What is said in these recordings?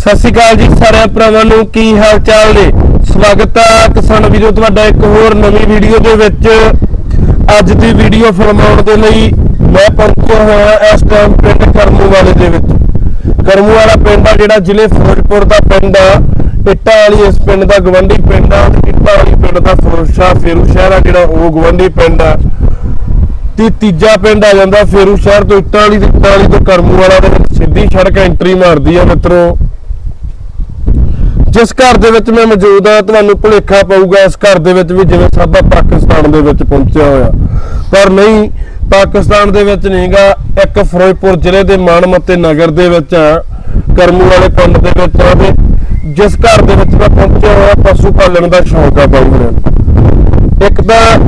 ਸਤਿ ਸ਼੍ਰੀ ਅਕਾਲ ਜੀ ਸਾਰਿਆਂ ਭਰਾਵਾਂ ਨੂੰ, ਕੀ ਹਾਲ ਚਾਲ ਨੇ? ਸਵਾਗਤ ਹੈ ਕਿਸਾਨ ਵੀਰੋ, ਤੁਹਾਡਾ ਇੱਕ ਹੋਰ ਨਵੀਂ ਵੀਡੀਓ ਦੇ ਵਿੱਚ। ਅੱਜ ਦੀ ਵੀਡੀਓ ਫਰਮਾਉਣ ਦੇ ਲਈ ਮੈਂ ਪਹੁੰਚਿਆ ਹੋਇਆ ਇਸ ਟਾਈਮ ਪਿੰਡ ਕਰਮੂ ਵਾਲੇ ਦੇ ਵਿੱਚ। ਕਰਮੂ ਵਾਲਾ ਪਿੰਡ ਆ ਜਿਹੜਾ ਜ਼ਿਲ੍ਹੇ ਫਿਰੋਜ਼ਪੁਰ ਦਾ ਪਿੰਡ ਆ। ਇੱਟਾਂ ਵਾਲੀ ਇਸ ਪਿੰਡ ਦਾ ਗਵੰਡੀ ਪਿੰਡ ਆ ਇੱਟਾਂ ਵਾਲੀ ਪਿੰਡ ਦਾ ਫਿਰੋਜ਼ ਫੇਰੂ ਸ਼ਹਿਰ ਆ ਜਿਹੜਾ ਉਹ ਗਵੰਡੀ ਪਿੰਡ ਆ। ਤੇ ਤੀਜਾ ਪਿੰਡ ਆ ਜਾਂਦਾ ਫੇਰੂ ਸ਼ਹਿਰ ਤੋਂ ਇੱਟਾਂ ਵਾਲੀ ਤੇ ਇੱਟਾਂ ਵਾਲੀ ਤੋਂ ਕਰਮੂ ਵਾਲਾ ਦੇ ਸਿੱਧੀ ਸੜਕ ਐਂਟਰੀ ਮਾਰਦੀ ਆ ਮਿੱਤਰੋ। ਜਿਸ ਘਰ ਦੇ ਵਿੱਚ ਮੈਂ ਮੌਜੂਦ ਆ ਤੁਹਾਨੂੰ ਭੁਲੇਖਾ ਪਊਗਾ ਇਸ ਘਰ ਦੇ ਵਿੱਚ ਵੀ ਜਿਵੇਂ ਸਾਬਾ ਪਾਕਿਸਤਾਨ ਦੇ ਵਿੱਚ ਪਹੁੰਚਿਆ ਹੋਇਆ। ਪਰ ਨਹੀਂ, ਪਾਕਿਸਤਾਨ ਦੇ ਵਿੱਚ ਨਹੀਂਗਾ ਇੱਕ ਫਿਰੋਜ਼ਪੁਰ ਜ਼ਿਲ੍ਹੇ ਦੇ ਮਾਨਮੱਤੇ ਨਗਰ ਦੇ ਵਿੱਚ ਆ, ਕਰਮੂ ਵਾਲੇ ਪਿੰਡ ਦੇ ਵਿੱਚ ਆ ਤੇ ਜਿਸ ਘਰ ਦੇ ਵਿੱਚ ਮੈਂ ਪਹੁੰਚਿਆ ਹੋਇਆ, ਪਸ਼ੂ ਪਾਲਣ ਦਾ ਸ਼ੌਂਕ ਆ ਬਾਈ ਹੁਣਿਆਂ ਇੱਕ ਤਾਂ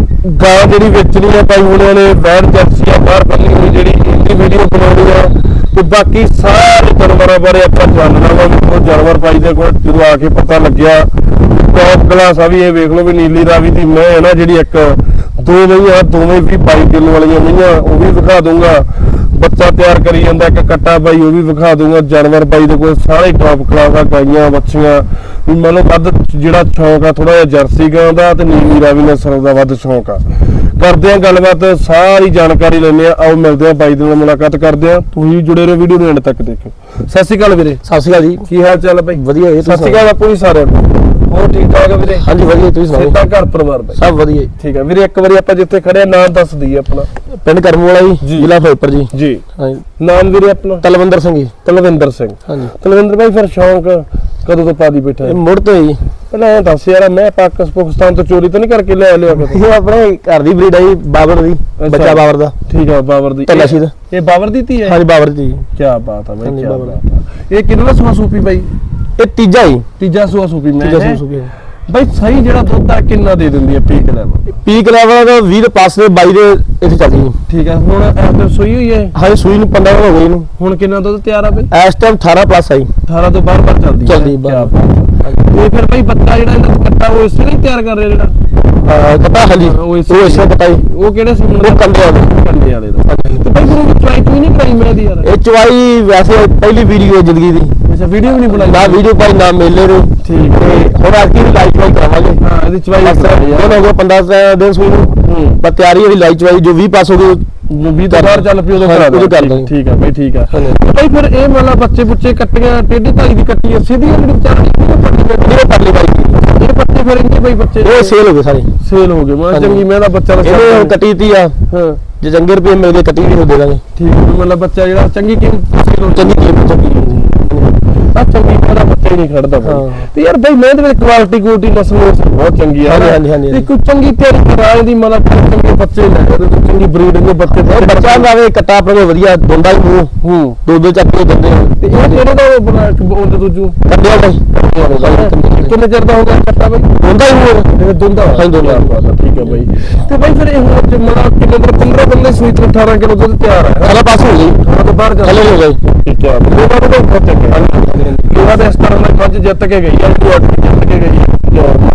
ਗਾਂ ਜਿਹੜੀ ਵੇਚਣੀ ਆ ਭਾਈ ਹੁਣਿਆਂ ਨੇ ਵੈਨ ਜਰਸੀ ਆ, ਬਾਹਰ ਬੰਨੀ ਹੋਈ ਜਿਹੜੀ ਇਹਦੀ ਵੀਡੀਓ ਬਣਾਉਣੀ ਆ ਤੇ ਬਾਕੀ ਸਾਰੇ ਜਾਨਵਰਾਂ ਬਾਰੇ ਆਪਾਂ ਜਾਣਨਾ ਵਾ ਵੀ ਉਹ ਜਾਨਵਰ ਭਾਈ ਦੇ ਕੋਲ ਜਦੋਂ ਆ ਕੇ ਪਤਾ ਲੱਗਿਆ ਟੌਪ ਕਲਾਸ ਆ ਵੀ ਇਹ ਵੇਖ ਲਓ ਵੀ ਨੀਲੀ ਰਾਵੀ ਦੀ ਮੈਂ ਹੈ ਨਾ ਜਿਹੜੀ ਇੱਕ ਦੋ ਮਈਆਂ ਦੋਵੇਂ ਵੀ 22 ਕਿਲੋ ਵਾਲੀਆਂ ਮਈਆਂ ਉਹ ਵੀ ਵਿਖਾ ਦੂੰਗਾ ਬੱਚਾ ਤਿਆਰ ਕਰੀ ਜਾਂਦਾ, ਇੱਕ ਕੱਟਾ ਬਾਈ, ਉਹ ਵੀ ਵਿਖਾ ਦੂੰਗਾ ਜਾਨਵਰ ਬਾਈ ਦੇ ਕੋਲ ਸਾਰੇ ਟੌਪ ਕਲਾਸ ਆ, ਗਾਈਆਂ ਬੱਚੀਆਂ ਵੀ ਮੰਨ ਲਓ ਵੱਧ ਜਿਹੜਾ ਸ਼ੌਂਕ ਆ ਥੋੜਾ ਜਿਹਾ ਜਰਸੀ ਗਾਂ ਦਾ ਤੇ ਨੀਲੀ ਰਾਵੀ ਨਸਲ ਦਾ ਵੱਧ ਸ਼ੌਂਕ ਆ। ਕਰਦੇ ਆ ਗੱਲਬਾਤ ਸਾਰੀ ਜਾਣਕਾਰੀ ਲੈਂਦੇ ਆ। ਆਓ ਮਿਲਦੇ ਆ ਬਾਈ ਦੇ ਨਾਲ ਮੁਲਾਕਾਤ ਕਰਦੇ ਆ। ਤੁਸੀਂ ਜੁੜੇ ਰਹੋ ਵੀਡੀਓ ਨੂੰ ਐਂਡ ਤੱਕ ਦੇਖੋ ਸਤਿ ਸ਼੍ਰੀ ਅਕਾਲ ਵੀਰੇ। ਸਤਿ ਸ਼੍ਰੀ ਅਕਾਲ ਜੀ। ਕੀ ਹਾਲ ਚਾਲ ਹੈ ਬਾਈ? ਵਧੀਆ ਜੀ, ਸਤਿ ਸ਼੍ਰੀ ਅਕਾਲ ਬਾਪੂ ਜੀ ਸਾਰਿਆਂ ਨੂੰ। ਹੋਰ ਠੀਕ ਠਾਕ ਆ ਵੀਰੇ? ਹਾਂਜੀ ਵਧੀਆ ਤੁਸੀਂ ਸੁਣਾਓ? ਸਿੱਧਾ ਘਰ ਪਰਿਵਾਰ ਬਾਈ। ਸਭ ਵਧੀਆ। ਠੀਕ ਆ। ਵੀਰੇ ਇੱਕ ਵਾਰੀ ਆਪਾਂ ਜਿੱਥੇ ਖੜੇ ਆ ਨਾਮ ਦੱਸ ਦਈਏ ਆਪਣਾ। ਪਿੰਡ ਕਰਮੂ ਵਾਲਾ ਜੀ। ਜ਼ਿਲ੍ਹਾ ਫਿਰੋਜ਼ਪੁਰ ਜੀ। ਜੀ। ਹਾਂਜੀ। ਨਾਮ ਵੀਰੇ ਆਪਣਾ? ਤਲਵੰਦਰ ਸਿੰਘ ਜੀ। ਤਲਵਿੰਦਰ ਸਿੰਘ। ਹਾਂਜੀ। ਤਲਵਿੰਦਰ ਭਾਈ ਫਿਰ ਸ਼ੌਂਕ ਕਦੋਂ ਤੋਂ ਪਾਦੀ ਬੈਠਾ ਇਹ ਹੈ? ਮੁੜ ਤੋਂ ਜੀ ਪਹਿਲਾਂ ਇਹ ਦੱਸ ਯਾਰ ਮੈਂ ਪਾਕਿਸ- ਪਾਕਿਸਤਾਨ ਤੋਂ ਚੋਰੀ ਤਾਂ ਨਹੀਂ ਕਰਕੇ ਲੈ ਲਿਆ ਕਦੇ ਇਹ ਆਪਣੇ ਘਰ ਦੀ ਬਰੀਡ ਹੈ ਜੀ ਬਾਬਰ ਦੀ ਬੱਚਾ ਬਾਬਰ ਦਾ। ਠੀਕ ਆ ਬਾਬਰ ਦੀ। ਢੱਲਾ ਸ਼ਹੀਦ। ਇਹ ਬਾਬਰ ਦੀ ਧੀ ਹੈ ਹਾਂਜੀ ਬਾਬਰ ਦੀ ਜੀ ਕੀ ਬਾਤ ਆ ਬਾਈ ਹਾਂਜੀ, ਕੀ ਬਾਬਰ ਬਾਤ ਆ। ਇਹ ਕਿੰਨਾ ਸੂਆ ਸੂਪੀ ਬਾਈ? ਇਹ ਤੀਜਾ ਜੀ। ਤੀਜਾ ਸੂਆ ਸੂਪੀ ਮੈਂ ਤੀਜਾ ਹੈ। ਸੂਸੂ ਗਿਆ ਬਾਈ ਸਹੀ ਜਿਹੜਾ ਦੁੱਧ ਆ ਕਿੰਨਾ ਦੇ ਦਿੰਦੀ ਹੈ ਪੀਕ ਲੈਵਲ ਪੀਕ ਲੈਵਲ ਦਾ 20 ਦੇ ਪਾਸ ਦੇ 22 ਦੇ ਇੱਥੇ ਚੱਲ ਜੀ। ਠੀਕ ਆ ਹੁਣ ਇਹ ਤੇ ਸੂਈ ਹੋਈ ਹੈ? ਹਾਂਜੀ ਸੂਈ ਨੂੰ 15 ਹੋ ਗਈ ਇਹਨੂੰ। ਹੁਣ ਕਿੰਨਾ ਦੁੱਧ ਤਿਆਰ ਆ ਬਾਈ? ਇਸ ਟਾਈਮ 18 ਪਲੱਸ ਆਈ 18 ਤੋਂ ਬਾਹਰ ਬਾਹਰ ਚੱਲਦੀ ਹੈ ਚੱਲਦੀ ਬਾਹਰ। ਇਹ ਫਿਰ ਬਾਈ ਬੱਚਾ ਜਿਹੜਾ ਇਹਦਾ ਕੱਟਾ ਉਹ ਇਸੇ ਨਹੀਂ ਤਿਆਰ ਕਰ ਰਿਹਾ ਜਿਹੜਾ? ਕਪਾ ਹਾਂਜੀ ਉਹ ਇਸੇ- ਇਸੇ ਪਤਾ ਹੀ। ਉਹ ਕਿਹੜੇ ਸੀ ਉਹ ਕੰਡੇ ਵਾਲੇ। ਵਾਲੇ ਦਾ। ਤੇ ਬਾਈ ਫਿਰ ਉਹ ਨਹੀਂ ਕਰਾਈ ਮੈਂ ਦੀ ਯਾਰ? ਇਹ ਚਵਾਈ ਵੈਸੇ ਪਹਿਲੀ ਵੀਡੀਓ ਹੈ ਜ਼ਿੰਦਗੀ ਦੀ। ਅੱਛਾ ਵੀਡੀਓ ਵੀ ਨਹੀਂ ਬਣਾਈ? ਨਾ ਵੀਡੀਓ ਪਾਈ ਨਾ ਮੇਲੇ ਨੂੰ। ਠੀਕ ਹੈ। ਹੁਣ ਦੀ ਲਾਈਵ ਕਰਾਵਾਂਗੇ। ਹਾਂ ਇਹਦੀ ਚਵਾਈ ਬਸ ਦਿਨ ਗਏ 15 ਦਿਨ ਸੂਈ ਨੂੰ। ਬਸ ਤਿਆਰੀ ਹੈ ਵੀ ਲਾਈਵ ਚਵਾਈ ਜੋ 20 ਪਾਸ ਹੋ ਗਏ ਵੀ ਤਾਂ ਬਾਹਰ ਚੱਲ ਪਿਓ ਉਦੋਂ ਕਰਾ ਦਾਂਗੇ। ਠੀਕ ਆ ਬਈ ਠੀਕ ਆ। ਬਾਈ ਫਿਰ ਇਹ ਮਤਲਬ ਬੱਚੇ ਬੁੱਚੇ ਕੱਟੀਆਂ ਟੇਢੀ ਢਾਈ ਦੀ ਕੱਟੀ ਆ ਸਿੱਧੀ ਜਿਹੜੀ ਵਿਚਾਰੀ ਇਹ ਪਰਲੀ ਬਾਈ ਇਹ ਬੱਚੇ ਫਿਰ ਇੰਨੇ ਬਈ ਬੱਚੇ ਇਹ ਸੇਲ ਹੋ ਗਏ ਸਾਰੇ। ਸੇਲ ਹੋ ਗਏ ਮੈਂ। ਚੰਗੀ ਮੈਂ ਦਾ ਬੱਚਾ ਦਾ ਹੁਣ ਕੱਟੀ ਤੀ ਆ। ਹਾਂ। ਜੇ ਚੰਗੇ ਰੁਪਏ ਮਿਲ ਗਏ ਕੱਟੀ ਵੀ ਹੋ ਦੇ ਦਾਂਗੇ। ਠੀਕ ਹੈ ਮਤਲਬ ਬੱਚਾ ਜਿਹੜਾ ਚੰਗੀ ਕੀਮਤ ਸੇਲ ਹੋ ਚੰਗੀ ਕੀਮਤ ਚੰਗੀ। ਆ ਚੰਗੀ ਮੇਰਾ ਬੱਚਾ ਨਹੀਂ ਖੜਦਾ ਬਾਈ। ਹਾਂ। ਤੇ ਯਾਰ ਬਾਈ ਮੈਂ ਦੇ ਵਿੱਚ ਕੁਆਲਿਟੀ ਕੁਆਲਿਟੀ ਨਸਲ ਨੁਸਲ ਬਹੁਤ ਚੰਗੀ ਆ। ਹਾਂਜੀ। ਹਾਂਜੀ, ਹਾਂਜੀ, ਤੇ ਹਾਂਜੀ। ਕੋਈ ਚੰਗੀ ਤਿਆਰੀ ਕਰਾਏ ਦੀ ਮਤਲਬ ਚੰਗੇ ਬੱਚੇ ਲੈ ਉਹਦੇ ਤੋਂ ਚੰਗੀ ਬਰੀਡ ਦੇ ਬੱਚੇ ਇਹ ਬੱਚਾ ਗਾਵੇ ਕੱਟਾ ਆਪਣੇ ਕੋਲ ਵਧੀਆ ਦੋਂਦਾ ਹੀ ਮੂੰਹ। ਹੂੰ। ਦੋ ਦੋ ਚੱਕ ਕੇ ਦਿੰਦੇ ਤੇ ਇਹ ਕਿਹੜੇ ਦਾ ਉਹ ਬਣਾ ਉਹਦੇ ਦੂਜੂ? ਕੱਢਿਆ ਬਾਈ ਕਿੰਨੇ ਚਿਰ ਦਾ ਹੋ ਗਿਆ ਕੱਟਾ ਬਾਈ? ਦੋਂਦਾ ਹੀ ਮੂੰਹ। ਇਹ ਦੁੰਦਾ ਹਾਂਜੀ, ਦੁੰਦਾ। ਠੀਕ ਹੈ ਬਾਈ। ਤੇ ਬਾਈ ਫਿਰ ਇਹ ਹੁਣ ਜੇ ਮਤਲਬ ਕਿੰਨੇ ਦਿਨ 15 ਦਿਨ ਦੇ ਸੂਈ ਤੋਂ 18 ਕਿਲੋ ਦੁੱਧ ਤਿਆਰ ਹੈ ਸਾਲਾ ਪਾਸ ਹੋ ਗਈ। ਹਾਂ ਤਾਂ ਬਾਹਰ ਥੱਲੇ ਹੋ ਗਈ। ਠੀਕ ਹੈ ਲੋਕਾਂ ਨੂੰ ਤਾਂ ਬਹੁਤ ਚੰਗੇ ਲੋਕਾਂ ਦੇ ਇਸ ਤਰ੍ਹਾਂ ਨਾਲ ਮੱਝ ਜਿੱਤ ਕੇ ਗਈ ਹੈ ਜੋ ਅੱਠ ਜਿੱਤ ਕੇ ਗਈ ਹੈ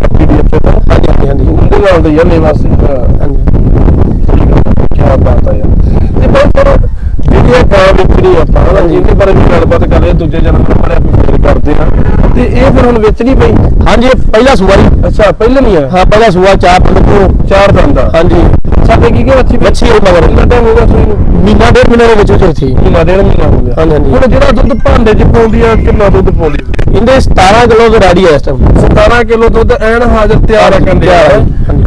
ਪੀਡੀਐਫ ਤੋਂ ਹਾਂਜੀ ਹਾਂਜੀ। ਹਾਂਜੀ ਉਹਦੇ ਨਾਲ ਦੇ ਯਾਰ ਨਿਵਾਸੀ ਹਾਂਜੀ। ਕੀ ਬਾਤ ਆ ਯਾਰ। ਤੇ ਬਾਈ ਫਿਰ ਜਿਹੜੀ ਇਹ ਗਾਂ ਵਿਕਰੀ ਆਪਾਂ ਹਨਾ ਜਿਹਦੇ ਬਾਰੇ ਵੀ ਗੱਲਬਾਤ ਕਰ ਰਹੇ ਦੂਜੇ ਜਨਮ ਬਾਰੇ ਆਪਾਂ ਫੇਰ ਕਰਦੇ ਆ। ਤੇ ਇਹ ਫਿਰ ਹੁਣ ਵੇਚਣੀ ਪਈ? ਹਾਂਜੀ ਇਹ ਪਹਿਲਾ ਸੂਆ ਜੀ ਅੱਛਾ ਪਹਿਲਾਂ ਨਹੀਂ ਆ ਹਾਂ ਪਹਿਲਾ ਸੂਆ ਚਾਰ ਪੰਜ ਤੋਂ। ਚਾਰ ਦੰਦ ਦਾ ਹਾਂਜੀ। ਸਾਡੇ ਕੀ ਕੀ ਬੱਚੀ ਬੱਚੀ ਉਹ ਮਗਰ ਕਿੰਨਾ ਟਾਈਮ ਹੋ ਗਿਆ ਸੂਈ ਨੂੰ ਮਹੀਨਾ ਡੇਢ ਮਹੀਨੇ ਦੇ ਵਿੱਚ ਵਿੱਚ ਸੀ ਮਹੀਨਾ ਡੇਢ ਮਹੀਨਾ ਹੋ ਗਿਆ। ਹਾਂਜੀ, ਹਾਂਜੀ। ਹੁਣ ਜਿਹੜਾ ਦੁੱਧ ਭਾਂਡੇ 'ਚ ਪਾਉਂਦੀ ਆ ਕਿੰਨਾ ਦੁੱਧ ਪਾਉਂਦੀ ਆ? ਇਹਦੇ 17 ਕਿਲੋ ਦਾ ਰੈਡੀ ਹੈ ਇਸ ਟਾਈਮ 17 ਕਿਲੋ ਦੁੱਧ ਐਨ ਹਾਜ਼ਰ ਤਿਆਰ ਆ ਕੰਦੇ ਆ।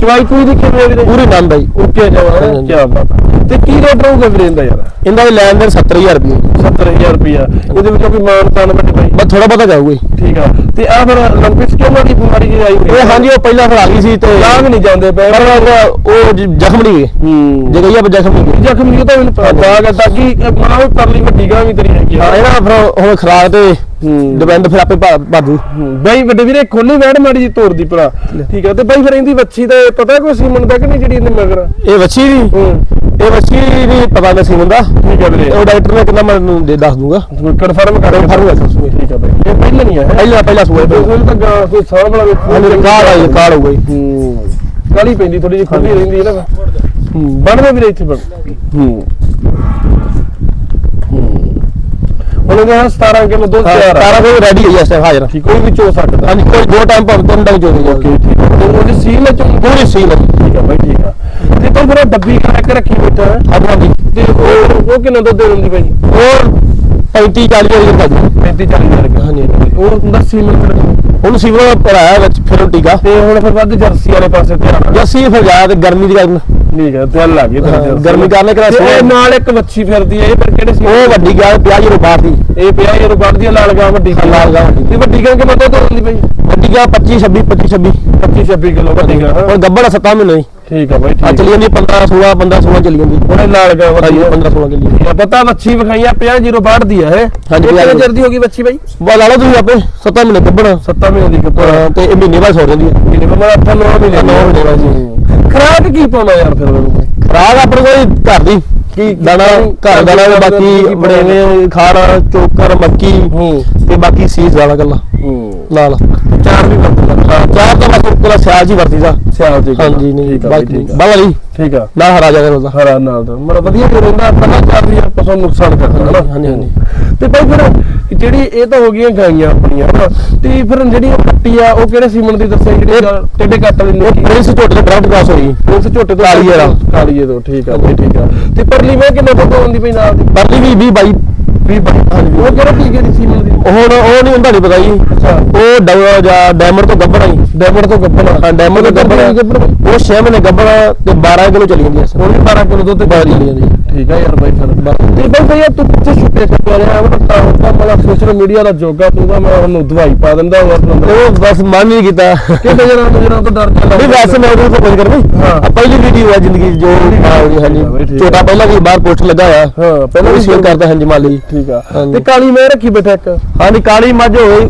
ਚਵਾਈ ਕੋਈ ਦੀ ਕਿਵੇਂ ਵੀਰੇ ਪੂਰੀ ਨੰਦ ਆਈ ਓਕੇ ਜਵਾ ਹਾਂਜੀ, ਹਾਂਜੀ। ਕੀ ਬਾਤ ਆ। ਤੇ ਕੀ ਰੇਟ ਰਹੂਗਾ ਵੀਰੇ ਇਹਦਾ ਯਾਰ? ਇਹਦਾ ਵੀ ਲੈਣ ਦੇਣ 70000 ਰੁਪਏ 70000 ਰੁਪਿਆ ਇਹਦੇ ਵਿੱਚੋਂ ਕੋਈ ਮਾਨ ਤਾਨ ਵੱਡੇ ਭਾਈ ਬਸ ਥੋੜਾ ਬਹੁਤਾ ਜਾਊਗਾ। ਠੀਕ ਆ। ਤੇ ਆ ਫਿਰ ਲੰਪਿਸ ਕਿਉਂ ਵਾਲੀ ਬਿਮਾਰੀ ਜੀ ਆਈ ਇਹ ਹਾਂਜੀ ਉਹ ਪਹਿਲਾਂ ਫਿਰ ਆ ਗਈ ਸੀ ਤੇ ਲਾਗ ਨਹੀਂ ਜਾਂਦੇ ਪਏ। ਪਰ ਉਹ- ਜ਼ਖਮ ਨਹੀਂ ਹੂੰ। ਜੇ ਗਈ ਆ ਜ਼ਖਮ ਨਹੀਂ ਗਏ ਜ਼ਖਮ ਨਹੀਂ ਤਾਂ ਮੈਨੂੰ ਪਤਾ ਬਾਗ ਹੈ ਤਾਂ ਕਿ ਮਾਂ ਵੀ ਪਰਲੀ ਵੱਡੀ ਗਾਂ ਵੀ ਤੇਰੀ ਹੈਗੀ ਆ। ਹਾਂ ਇਹਨਾਂ ਦਾ ਫਿਰ ਹੁਣ ਖਰਾਕ ਤੇ ਹੂੰ। ਡਿਪੈਂਡ ਫਿਰ ਆਪੇ ਭਾ- ਭਾਜੂ ਬਾਈ ਵੱਡੇ ਵੀਰੇ ਖੋਲੀ ਵੈੜ ਮਾੜੀ ਜੀ ਤੋੜਦੀ ਭਰਾ ਠੀਕ ਆ ਤੇ ਬਾਈ ਫਿਰ ਇਹਦੀ ਵੱਛੀ ਦਾ ਪਤਾ ਕੋਈ ਸੀਮਨ ਦਾ ਕਿ ਨਹੀਂ ਜਿਹੜੀ ਇਹਦੇ ਮਗਰ? ਆ? ਇਹ ਵੱਛੀ ਦੀ? ਹੂੰ। ਇਹ ਵੱਛੀ ਨਹੀਂ ਪਤਾ ਨਹੀਂ ਸੀ ਹੁੰਦਾ ਠੀਕ ਆ ਵੀਰੇ। ਉਹ ਡਾਕਟਰ ਨੇ ਕਿੰਨਾ ਮੈਨੂੰ ਦੇ ਦੱਸ ਦੂੰਗਾ। ਕਨਫਰਮ ਕਰ Confirm ਕਰ ਦਿਓ। ਠੀਕ ਆ ਬਾਈ ਇਹ ਪਹਿਲਾਂ ਨਹੀਂ ਆ ਹੈ? ਪਹਿਲਾ ਪਹਿਲਾ ਸੂਆ ਤੇ ਗਾਂ ਕੋਈ ਸਾਹ ਵਾਲਾ ਵੇਖੋ। ਹਾਂਜੀ ਕਾਰ ਆਈ ਕਾਰ ਹੋ ਗਈ ਹੂੰ। ਕਾਲੀ ਪੈਂਦੀ ਥੋੜੀ ਜਿਹੀ ਖੁੱਲੀ ਰਹਿੰਦੀ ਹੈ ਨਾ। ਹੂੰ ਬਣਦਾ ਵੀਰੇ ਇੱਥੇ ਬਣ ਹੂੰ। ਹੁਣ ਇਹਦੇ 17 ਕਿਲੋ ਦੁੱਧ ਤਿਆਰ ਆ। ਸਾਰਾ ਕੁਝ ਰੈਡੀ ਹੈ ਇਸ ਟਾਈਮ ਹਾਜ਼ਰ ਠੀਕ ਕੋਈ ਵੀ ਚੋ ਸਕਦਾ। ਹਾਂਜੀ ਕੋਈ ਦੋ ਟਾਈਮ ਭਾਵੇਂ ਤਿੰਨ ਟਾਈਮ ਚੋਣੀ ਹੈ ਓਕੇ ਠੀਕ ਤੇ ਉਹਦੀ ਸੀਲ ਹੈ ਚੋਂ? ਪੂਰੀ ਸੀਲ ਹੈ। ਠੀਕ ਹੈ ਬਾਈ ਠੀਕ ਆ। ਤੇ ਤਾਂ ਉਹ ਡੱਬੀ ਕਰਾ ਕੇ ਰੱਖੀ ਬੈਠਾ ਹੈ? ਹਾਂਜੀ ਹਾਂਜੀ। ਤੇ ਉਹ ਉਹ ਕਿੰਨਾ ਦੁੱਧ ਦੇ ਦਿੰਦੀ ਹੋਰ 35 40 ਵਾਲੀ ਦਿੰਦਾ ਜੀ 35 40 ਹਜ਼ਾਰ ਰੁਪਏ ਹਾਂਜੀ। ਉਹ ਹੁੰਦਾ ਫਿਰ ਹੁਣ ਸੀਵਰ ਭਰਾਇਆ ਵਿੱਚ ਫਿਰ ਟੀਕਾ। ਤੇ ਹੁਣ ਫਿਰ ਵੱਧ ਜਰਸੀ ਵਾਲੇ ਪਾਸੇ ਧਿਆਨ ਜੱਸੀ ਫਿਰ ਜਾ ਤੇ ਗਰਮੀ ਦੀ ਗੱਲ ਠੀਕ ਹੈ ਤੇ ਲੱਗ ਗਈ ਹਾਂ, ਗਰਮੀ ਕਾਰਨ ਇਹ ਨਾਲ ਇੱਕ ਵੱਛੀ ਫਿਰਦੀ ਹੈ ਇਹ ਫਿਰ ਕਿਹੜੇ ਸੀ ਉਹ ਵੱਡੀ ਗਿਆ 50 ਜੀਰੋ ਬਾਹਰ ਦੀ। ਇਹ ਪਿਆ ਇਹ ਰੁਪੜ ਦੀ ਲਾਲ ਗਾਂ ਵੱਡੀ ਹਾਂ, ਲਾਲ ਗਾਂ ਵੱਡੀ। ਇਹ ਵੱਡੀ ਗਾਂ ਕਿ ਮਤੋਂ ਤੋਂ ਹੁੰਦੀ ਬਈ? ਵੱਡੀ ਗਿਆ 25 26 25 26 25 26 ਕਿਲੋ ਵੱਡੀ ਗਾਂ। ਹਾਂ। ਹੁਣ ਗੱਬੜ 7 ਮਹੀਨੇ ਦੀ। ਠੀਕ ਹੈ ਬਾਈ ਆ। ਠੀਕ ਚਲੀ ਜਾਂਦੀ 15 16 15 16 ਚਲੀ ਜਾਂਦੀ। ਉਹਨੇ ਲਾਲ ਗਾਂ ਵੱਡੀ ਹਾਂਜੀ ਹੈ 15 16 ਚਲੀ ਜਾਂਦੀ। ਠੀਕ ਹੈ ਪਤਾ ਵੱਛੀ ਵਿਖਾਈਆ 50 ਜ਼ੀਰੋ ਬਾੜ ਦੀ ਹੈ ਇਹ। ਹਾਂਜੀ, ਕਿੰਨੇ ਪੰਜਾਹ ਚਿਰ ਦੀ ਹੋ ਗਈ ਵੱਛੀ ਬਾਈ? ਬਾ ਲਾ ਲਓ ਤੁਸੀਂ ਆਪੇ 7 ਮਹੀਨੇ ਗੱਬੜ। 7 ਮਹੀਨੇ ਦੀ ਕਿਤੋਂ ਤੇ ਇਹ ਮਹੀਨੇ ਬਾਅਦ ਸੌ ਜਾਂਦੀ ਹੈ। ਕਿੰਨੇ ਮੈਂ 8 9 ਮਹੀਨੇ ਨੌਂ ਮਹੀਨੇ ਬਾਅਦ ਜੀ। ਖਰਾਕ ਕੀ ਪਾਉਣਾ ਯਾਰ ਫਿਰ ਉਹਨੂੰ ਰਾਗ ਆਪਣੇ ਕੋਲ ਘਰ ਦੀ। ਕੀ ਦਾਣਾ ਘਰ ਦਾਣਾ ਬਾਕੀ ਬੜੇਵੇਂ ਖਾਣਾ ਚੋਕਰ ਮੱਕੀ ਹੂੰ। ਤੇ ਬਾਕੀ ਸੀਜ਼ ਵਾਲਾ ਗੱਲਾਂ ਹੂੰ। ਨਾਲ। ਚਾਰ ਵੀ ਵਰਤਦਾ ਹਾਂ ਚਾਰ ਤਾਂ ਬਸ ਕੋਲ ਸਿਆਲ ਜੀ ਵਰਤੀ ਦਾ ਸਿਆਲ ਜੀ ਹਾਂਜੀ ਨਹੀਂ ਬਾਕੀ ਬਾਵਾਲੀ ਠੀਕ ਆ। ਨਾ ਹਰਾ ਜਾਵੇ ਉਹਦਾ ਹਰਾ ਨਾਲ ਮਤਲਬ ਵਧੀਆ ਰਹਿੰਦਾ ਪਹਿਲਾਂ ਚਾਰ ਵੀ ਪਸੋਂ ਨੁਕਸਾਨ ਕਰਦਾ ਹਨਾ ਹਾਂਜੀ, ਹਾਂਜੀ। ਤੇ ਭਾਈ ਫਿਰ ਜਿਹੜੀ ਇਹ ਤਾਂ ਹੋ ਗਈਆਂ ਗਾਈਆਂ ਆਪਣੀਆਂ ਹਨਾ? ਤੇ ਫਿਰ ਜਿਹੜੀ ਉਹ ਕੱਟੀ ਆ ਉਹ ਕਿਹੜੇ ਸੀਮਨ ਦੀ ਦੱਸਿਆ ਜਿਹੜੀ ਗੱਲ ਟੇਡੇ ਕੱਟ ਵਾਲੀ ਨਿੱਕੀ ਪ੍ਰਿੰਸ ਝੋਟੇ ਦੇ ਡਰਾਫਟ ਕ੍ਰਾਸ ਹੋਈ। ਉਸ ਝੋਟੇ ਤੋਂ ਕਾਲੀਏ ਦਾ। ਕਾਲੀਏ ਤੋਂ ਠੀਕ ਆ ਬਈ ਠੀਕ ਆ। ਤੇ ਪਰਲੀ ਮੈਂ ਕਿੰਨਾ ਦੁੱਧ ਆਉਂਦੀ ਪਈ ਨਾਲ ਦੀ? ਪਰਲੀ ਵੀ 20 22 ਵੀ ਬਾਈ ਉਹ ਕਿਹੜਾ ਟੀਕੇ ਦੀ ਸੀਮਨ ਦੀ? ਹੁਣ ਉਹ ਨਹੀਂ ਹੁੰਦਾ ਨਹੀਂ ਪਤਾ ਜੀ। ਉਹ ਡਵ- ਜਾਂ ਡੈਮਰ ਤੋਂ ਗੱਬਣਾ ਜੀ। ਡੈਮਰ ਤੋਂ ਗੱਬਣਾ ਹਾਂ ਡੈਮਰ ਤੋਂ ਗੱਬਣਾ ਉਹ 6 ਮਹੀਨੇ ਗੱਬਣਾ ਤੇ 12 ਕਿਲੋ ਚਲੀ ਜਾਂਦੀ ਹੁਣ ਵੀ 12 ਕਿਲੋ ਦੁੱਧ ਬਾਹਰ ਚਲੀ ਜਾਂਦੀ ਠੀਕ ਆ ਯਾਰ ਬਾਈ ਫਿਰ ਤੇ ਬਾਈ ਭਈਆ ਤੂੰ ਪਿੱਛੇ ਛੁੱਟੇ ਛੱਪਿਆ ਰਿਹਾ ਉਹ ਤਾਂ ਤਾਂ ਮੇਰਾ ਸੋਸ਼ਲ ਮੀਡੀਆ ਦਾ ਜੋਗਾ ਤੂੰ ਤਾਂ ਮੈਂ ਉਹਨੂੰ ਦਵਾਈ ਪਾ ਦਿੰਦਾ ਹੋਰ ਨੰਬਰ। ਉਹ ਬਸ ਮਨ ਨਹੀਂ ਕੀਤਾ। ਕਿਤੇ ਜਰਾ ਨਜ਼ਰਾਂ ਤੋਂ ਡਰ ਜਾਂਦਾ ਨਹੀਂ ਵੈਸੇ ਮੈਂ ਉਹਨੂੰ ਤਾਂ ਕੁਝ ਕਰਨੀ। ਹਾਂ। ਆ ਪਹਿਲੀ ਵੀਡੀਓ ਹੈ ਜ਼ਿੰਦਗੀ 'ਚ ਜੋ ਹਾਂ ਹਾਂਜੀ। ਠੀਕ ਆ। ਛੋਟਾ ਪਹਿਲਾਂ ਵੀ ਬਾਹਰ ਪੋਸਟ ਲੱਗਾ ਹੋਇਆ। ਹਾਂ ਪਹਿਲਾਂ ਵੀ ਸ਼ੇਅਰ ਕਰਦਾ ਹਾਂਜੀ ਮਾਲੀ। ਠੀਕ ਆ। ਹਾਂਜੀ। ਤੇ ਕਾਲੀ ਮੈਂ ਰੱਖੀ ਬੈਠਾ ਇੱਕ। ਹਾਂਜੀ ਕਾਲੀ ਮੱਝ ਹੋਈ।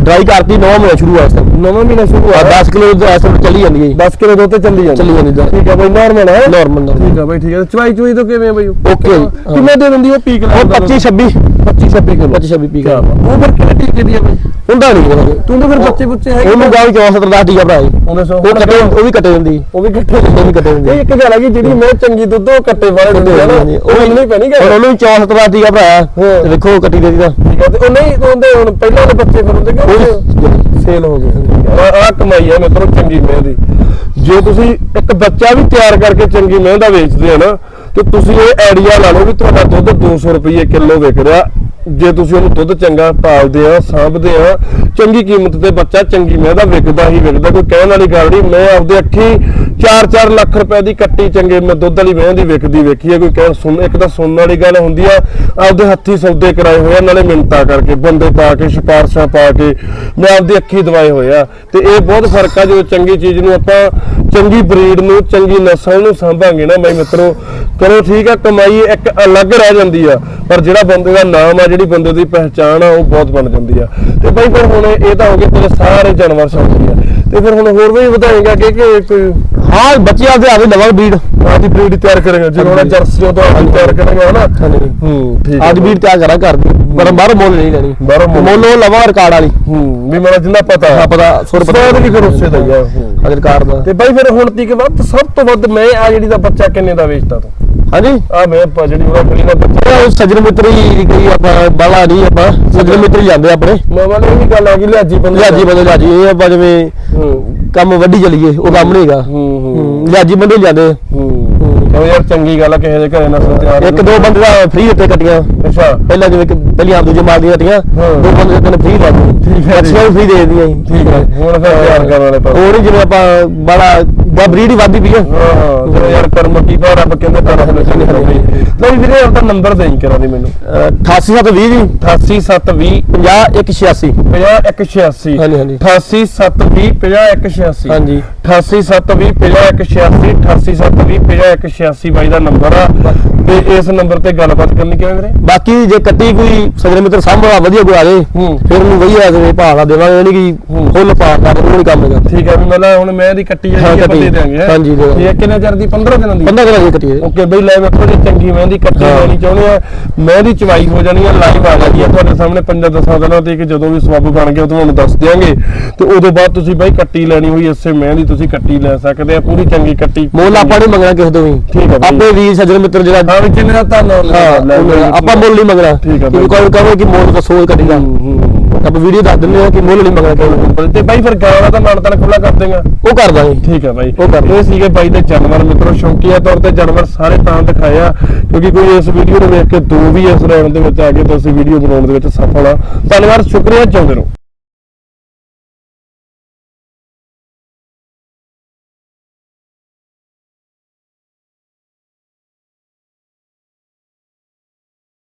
ਡਰਾਈ ਕਰਤੀ ਨਵਾਂ ਮਹੀਨਾ ਸ਼ੁਰੂ ਹੋਇਆ ਇਸ ਟਾਈਮ ਨਵਾਂ ਮਹੀਨਾ ਸ਼ੁਰੂ ਹੋਇਆ 10 ਕਿਲੋ ਦਾ ਇਸ ਟਾਈਮ ਚੱਲੀ ਜਾਂਦੀ ਹੈ ਜੀ। 10 ਕਿਲੋ ਦੁੱਧ ਤੇ ਚੱਲੀ ਜਾਂਦੀ ਚੱਲੀ ਜਾਂਦੀ ਠੀਕ ਆ ਬਾਈ ਨਾਰਮਲ ਹੈ। ਨਾਰਮਲ ਨਾਰਮਲ ਠੀਕ ਆ ਬਾਈ ਠੀਕ ਆ ਚਵਾਈ ਚੁਈ ਤੋਂ ਕਿਵੇਂ ਆ ਬਾਈ? ਹਾਂ। ਕਿੰਨੇ ਦੇ ਦਿੰਦੀ ਉਹ ਪੀਕ ਉਹ 25 26 25 26 ਕਿਲੋ। 25 26 ਪੀ ਕਿਆ ਗਿਆ ਬਾਤ। ਉਹ ਫਿਰ ਕਿਹੜੇ ਟੀਕੇ ਦੀ ਆ ਬਾਈ? ਹੁੰਦਾ ਨਹੀਂ ਉਹਦਾ ਤੂੰ ਤਾਂ ਫਿਰ ਬੱਚੇ ਬੁੱਚੇ ਹੈਗੇ ਉਹਨੂੰ ਗਾਂ 64 ਦਾ ਟੀਕਾ ਭਰਾ ਜੀ। ਉਹਨੇ ਉਹ ਕੱਟੇ ਉਹ ਵੀ ਕੱਟੇ ਜਾਂਦੀ ਉਹ ਵੀ ਇਕੱਠੇ ਉਹ ਵੀ ਕੱਟੇ ਜਾਂਦੀ ਇਹ ਇੱਕ ਗੱਲ ਹੈ ਕਿ ਜਿਹੜੀ ਮੈਂ ਚੰਗੀ ਦੁੱਧ ਉਹ ਕੱਟੇ ਵਾਲੇ ਦਿੰਦੇ ਆ ਨਾ ਉਹ ਨਹੀਂ ਪੈਣੀ ਹੁਣ ਗਾ ਉਹਨੂੰ 64 ਦਾ ਟੀਕਾ ਭਰਾਇਆ ਹਾਂ। ਤੇ ਦੇਖੋ ਕੱਟੀ ਦੇ ਦਾ ਹੈ ਤੇ ਉਹ ਨਹੀਂ ਉਹਦੇ ਹੁਣ ਪਹਿਲਾਂ ਦੇ ਬੱਚੇ ਫਿਰ ਹੁੰਦੇ ਕਿ ਸੇਲ ਹੋ ਗਏ। ਆ ਆ ਕਮਾਈ ਹੈ ਮਿੱਤਰੋ ਚੰਗੀ ਮਿਹਨਤ ਦੀ। ਜੇ ਤੁਸੀਂ ਇੱਕ ਬੱਚਾ ਵੀ ਤਿਆਰ ਕਰਕੇ ਚੰਗੀ ਮਿਹਨਤ ਦਾ ਵੇਚਦੇ ਆ ਨਾ ਤੇ ਤੁਸੀਂ ਇਹ ਆਈਡੀਆ ਲਾ ਲਓ ਵੀ ਤੁਹਾਡਾ ਦੁੱਧ 200 ਰੁਪਏ ਕਿਲੋ ਵਿਕ ਰਿਹਾ। ਜੇ ਤੁਸੀਂ ਉਹਨੂੰ ਦੁੱਧ ਚੰਗਾ ਪਾਲਦੇ ਆ, ਸਾਂਭਦੇ ਆ, ਚੰਗੀ ਕੀਮਤ ਤੇ ਬੱਚਾ ਚੰਗੀ ਮਿਹਨਤ ਵਿਕਦਾ ਹੀ ਵਿਕਦਾ, ਕੋਈ ਕਹਿਣ ਵਾਲੀ ਗੱਲ ਨਹੀਂ, ਮੈਂ ਆਪਦੇ ਅੱਖੀ 4-4 ਲੱਖ ਰੁਪਏ ਦੀ ਕੱਟੀ ਚੰਗੇ ਮੈਂ, ਦੁੱਧ ਵਾਲੀ ਮਿਹਨਤ ਵਿਕਦੀ ਵੇਖੀ ਹੈ, ਕੋਈ ਕਹਿ ਸੁਣ, ਇੱਕ ਤਾਂ ਸੁਣਨ ਵਾਲੀ ਗੱਲ ਹੁੰਦੀ ਆ, ਆਪਦੇ ਹੱਥੀ ਸੌਦੇ ਕਰਾਏ ਹੋਏ ਆ, ਨਾਲੇ ਮਿੰਤਾ ਕਰਕੇ, ਬੰਦੇ ਪਾ ਕੇ, ਸਿਫਾਰਸ਼ਾਂ ਪਾ ਕੇ, ਮੈਂ ਆਪਦੀ ਅੱਖੀ ਦਵਾਏ ਹੋਏ ਆ, ਤੇ ਇਹ ਬਹੁਤ ਫ਼ਰਕ ਆ, ਜਦੋਂ ਚੰਗੀ ਚੀਜ਼ ਨੂੰ ਆਪਾਂ ਚੰਗੀ ਬਰੀਡ ਨੂੰ, ਚੰਗੀ ਨਸਲ ਨੂੰ ਸਾਂਭਾਂਗੇ ਨਾ, ਬਾਈ ਮਿੱਤਰੋ, ਕਰੋ ਠੀਕ ਆ, ਕਮਾਈ ਇੱਕ ਅਲੱਗ ਰਹਿ ਜਾਂਦੀ ਆ, ਪਰ ਜਿਹੜਾ ਬੰਦੇ ਦਾ ਨਾਮ ਆ ਜਿਹੜੀ ਬੰਦੇ ਦੀ ਪਹਿਚਾਣ ਆ, ਉਹ ਬਹੁਤ ਬਣ ਜਾਂਦੀ ਆ। ਤੇ ਬਾਈ ਫਿਰ ਹੁਣ ਇਹ ਤਾਂ ਹੋ ਗਏ ਤੇਰੇ ਸਾਰੇ ਜਾਨਵਰ ਸ਼ੌਕੀ ਆ। ਤੇ ਫਿਰ ਹੁਣ ਹੋਰ ਵੀ ਵਧਾਏਗਾ ਕਿ ਕਿ ਕੋਈ ਹਾਂ ਬੱਚੇ ਆਪਦੇ ਆਵੇ ਲਵਾਂ ਬੀਡ ਆਦੀ ਬਰੀਡ ਤਿਆਰ ਕਰੇਗਾ ਜਿਵੇਂ ਹੁਣ ਜਰਸੀ ਤੋਂ ਆਦੀ ਤਿਆਰ ਕਰੇਗਾ ਹਨਾ? ਹੂੰ ਠੀਕ ਆਜ ਬੀਡ ਤਿਆਰ ਕਰਾਂ ਘਰ ਦੀ। ਪਰ ਬਾਹਰੋਂ ਮੁੱਲ ਨਹੀਂ ਲੈਣੀ। ਬਾਹਰੋਂ ਮੁੱਲ। ਲਵਾਂ ਰਿਕਾਰਡ ਵਾਲੀ। ਹੂੰ ਵੀ ਮੇਰਾ ਜਿੰਨਾ ਪਤਾ ਹਾਂ। ਪਤਾ ਸੁਰ ਪਤਾ ਸਵਾਦ ਵੀ ਫਿਰ ਉਸੇ ਦਾ ਹੂੰ। ਹਾਂ ਰਿਕਾਰਡ ਦਾ। ਤੇ ਬਾਈ ਫਿਰ ਹੁਣ ਤੀਕ ਵੱਧ ਸਭ ਤੋਂ ਵੱਧ ਮੈਂ ਆ ਜਿਹੜੀ ਦਾ ਬੱਚਾ ਕਿੰਨੇ ਦਾ ਵੇਚਦਾ ਤੂੰ? ਹਾਂਜੀ। ਆ ਮੈਂ ਆਪਾਂ ਜਿਹੜੀ ਉਹਦਾ ਖੜੀ ਦਾ ਬੱਚਾ ਉਹ ਸੱਜਣ ਮਿੱਤਰ ਹੀ ਕੋਈ ਆਪਾਂ ਬਾਲਾ ਨਹੀਂ ਆਪਾਂ ਸੱਜਣ ਮਿੱਤਰ ਜਾਂਦੇ ਆਪਣੇ। ਮੈਂ ਵਾਲੇ ਇਹ ਵੀ ਗੱਲ ਆ ਗਈ ਲਿਆਜੀ ਬੰਦੇ ਲਿਆਜੀ ਬੰਦੇ ਲਿਆਜੀ। ਇਹ ਆਪਾਂ ਜਿਵੇਂ ਹੂੰ। ਕੰਮ ਵੱਡੀ ਚੱਲੀਏ ਉਹ ਕੰਮ ਨਹੀਂ ਹੈਗਾ ਹੂੰ ਹੂੰ। ਲਿਆਜੀ ਬੰਦੇ ਜਾਂਦੇ। ਹੂੰ। ਉਹ ਯਾਰ ਚੰਗੀ ਗੱਲ ਆ ਕਿਸੇ ਦੇ ਘਰੇ ਨਸਲ ਤਿਆਰ ਇੱਕ ਦੋ ਬੰਦੇ ਦਾ ਫ੍ਰੀ ਉੱਤੇ ਕੱਟੀਆਂ। ਅੱਛਾ। ਪਹਿਲਾਂ ਜਿਵੇਂ ਕਿ ਪਹਿਲੀਆਂ ਦੂਜੇ ਮਾਰ ਦੀਆਂ ਕੱਟੀਆਂ। ਦੋ ਬੰਦੇ ਦੇ ਤੈਨੂੰ ਫ੍ਰੀ ਦੂੰ ਠੀਕ ਹੈ ਵੀ ਫ੍ਰੀ ਦੇ ਦਿੰਦੀਆਂ ਜੀ। ਠੀਕ ਹੈ। ਹੁਣ ਫਿਰ ਤਿਆਰ ਕਰਨ ਵਾਲੇ ਪਾਸੇ ਹੋਰ ਜਿਵੇਂ ਆਪਾਂ ਬੜਾ ਬਾ ਬਰੀਡ ਹੀ ਵੱਧਦੀ ਪਈ ਆ। ਹਾਂ ਯਾਰ ਕਰਮ ਕੀ ਭਾਰ ਰੱਬ ਕਹਿੰਦੇ ਤਾਂ ਨੇ ਨਹੀਂ ਨਹੀਂ ਵੀਰੇ ਆਪਦਾ ਨੰਬਰ ਦੇਈ ਕਰਾਂ ਦੀ ਮੈਨੂੰ। 88 20 88720 50 186 50186 ਹਾਂਜੀ ਹਾਂਜੀ। 88720 50186 ਹਾਂਜੀ। 88720 50186 88720 50186 ਬਾਈ ਦਾ ਨੰਬਰ ਆ। ਤੇ ਇਸ ਨੰਬਰ ਤੇ ਗੱਲਬਾਤ ਕਰਨੀ ਕਿਵੇਂ ਵੀਰੇ ਬਾਕੀ ਜੇ ਕੱਟੀ ਕੋਈ ਸਜਣ ਮਿੱਤਰ ਸਾਂਭਾ ਵਧੀਆ ਕੋਈ ਆ ਜਾਏ ਹੂੰ। ਫਿਰ ਉਹਨੂੰ ਵਧੀਆ ਜਿਵੇਂ ਭਾਅ ਦਾ ਦੇਵਾਂਗੇ ਹੂੰ। ਕਿ ਫੁੱਲ ਪਾ ਕਰ ਉਹ ਨਹੀਂ ਕੰਮ ਹੈਗਾ ਠੀਕ ਹੈ ਵੀ ਮਤਲਬ ਹੁਣ ਮੈਂ ਦੀ ਕੱਟੀ ਹਾਂ, ਜਿਹੜੀ ਆਪਾਂ ਕੱਟੀ। ਦੇ ਦਿਆਂਗੇ ਹੈਂ? ਹਾਂਜੀ, ਦੇ। ਇਹ ਕਿੰਨੇ ਚਿਰ ਦੀ 15 ਦਿਨਾਂ ਦੀ 15 ਦਿਨਾਂ ਦੀ ਕੱਟੀ ਹੈ ਓਕੇ ਬਈ ਲੈ ਵੇਖੋ ਜੇ ਚੰਗੀ ਮਹਿੰਦੀ ਕੱਟੀ ਹਾਂ। ਲੈਣੀ ਚਾਹੁੰਦੇ ਆ ਮਹਿੰਦੀ ਚਵਾਈ ਹੋ ਜਾਣੀ ਆ ਲਾਈਵ ਆ ਜਾਣੀ ਆ ਤੁਹਾਡੇ ਸਾਹਮਣੇ 5-10 ਦਿਨਾਂ ਤੇ ਕਿ ਜਦੋਂ ਵੀ ਸਵਾਬ ਬਣ ਗਿਆ ਤੁਹਾਨੂੰ ਦੱਸ ਦਿਆਂਗੇ ਤੇ ਉਦੋਂ ਬਾਅਦ ਤੁਸੀਂ ਬਾਈ ਕੱਟੀ ਲੈਣੀ ਹੋਈ ਇਸੇ ਮਹਿੰਦੀ ਤੁਸੀਂ ਕੱਟੀ ਲੈ ਸਕਦੇ ਆ ਪੂਰੀ ਚੰਗੀ ਕੱਟੀ ਮੁੱਲ ਆਪਾਂ ਨਹੀਂ ਮੰਗਣਾ ਕਿਸੇ ਤੋਂ ਵੀ ਠੀਕ ਹੈ ਬਾਈ। ਆਪੇ ਵੀਰ ਸੱਜਣ ਮਿੱਤਰ ਜਿਹੜਾ ਹਾਂ ਵੀ ਜਿੰਨੇ ਦਾ ਜੀ। ਆਪਾਂ ਮੁੱਲ ਨਹੀਂ ਮੰਗਣਾ। ਠੀਕ ਆ ਬਾਈ। ਕੋਈ ਕਹੇ ਕਿ ਮੁੱਲ ਦਾ ਕੱਢੀਦਾ ਹੂੰ, ਹੂੰ। ਆਪਾਂ ਵੀਡੀਓ ਦੱਸ ਦਿੰਦੇ ਹਾਂ ਕਿ ਮੁੱਲ ਨਹੀਂ ਮੰਗਣਾ ਕਿਸੇ ਤੇ ਬਾਈ ਫਿਰ ਗਾਂ ਦਾ ਤਾਂ ਖੁੱਲਾ ਕਰ ਦੇਗਾ। ਉਹ ਕਰ ਦਾਂਗੇ। ਠੀਕ ਹੈ ਬਾਈ। ਉਹ ਕਰ ਲਓ। ਇਹ ਸੀਗੇ ਬਾਈ ਦੇ ਜਾਨਵਰ ਮਿੱਤਰੋ ਸ਼ੌਕੀਆ ਤੌਰ ਤੇ ਜਾਨਵਰ ਸਾਰੇ ਤਾਂ ਦਿਖਾਏ ਆ ਕਿਉਂਕਿ ਕੋਈ ਇਸ ਵੀਡੀਓ ਨੂੰ ਵੇਖ ਕੇ ਦੋ ਵੀ ਇਸ ਰੌਣ ਦੇ ਵਿੱਚ ਆ ਗਏ ਤਾਂ ਅਸੀਂ ਵੀਡੀਓ ਬਣਾਉਣ ਦੇ ਵਿੱਚ ਸਫਲ ਆ ਧੰਨਵਾਦ ਸ਼ੁਕਰੀਆ ਚਾਹੁੰਦੇ ਰਹੋ